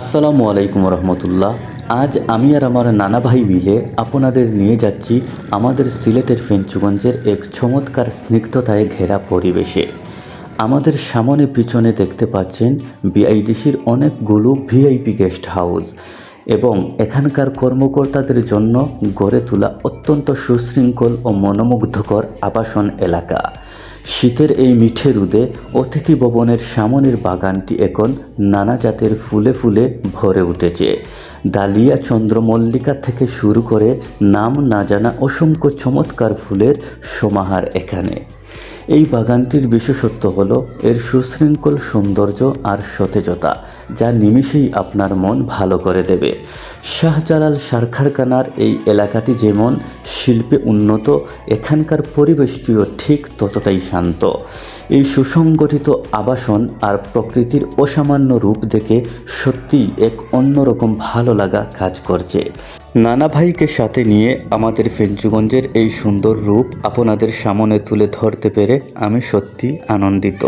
আসসালামু আলাইকুম রহমতুল্লাহ। আজ আমি আর আমার নানা ভাই মিলে আপনাদের নিয়ে যাচ্ছি আমাদের সিলেটের ফেঞ্চুগঞ্জের এক চমৎকার স্নিগ্ধতায় ঘেরা পরিবেশে। আমাদের সামনে পিছনে দেখতে পাচ্ছেন বিআইডিসির অনেকগুলো ভিআইপি গেস্ট হাউস এবং এখানকার কর্মকর্তাদের জন্য গড়ে তোলা অত্যন্ত সুশৃঙ্খল ও মনোমুগ্ধকর আবাসন এলাকা। শীতের এই মিঠে রুদে অতিথি ভবনের সামনের বাগানটি এখন নানা জাতের ফুলে ফুলে ভরে উঠেছে। ডালিয়া চন্দ্রমল্লিকা থেকে শুরু করে নাম না জানা অসংখ্য চমৎকার ফুলের সমাহার এখানে। এই বাগানটির বিশেষত্ব হল এর সুশৃঙ্খল সৌন্দর্য আর সতেজতা, যা নিমিষেই আপনার মন ভালো করে দেবে। শাহজালাল সারখারখানার এই এলাকাটি যেমন শিল্পে উন্নত, এখানকার পরিবেশটিও ঠিক ততটাই শান্ত। এই সুসংগঠিত আবাসন আর প্রকৃতির অসামান্য রূপ দেখে সত্যিই এক অন্যরকম ভালো লাগা কাজ করছে। নানা ভাইকে সাথে নিয়ে আমাদের ফেঞ্চুগঞ্জের এই সুন্দর রূপ আপনাদের সামনে তুলে ধরতে পেরে আমি সত্যি আনন্দিত।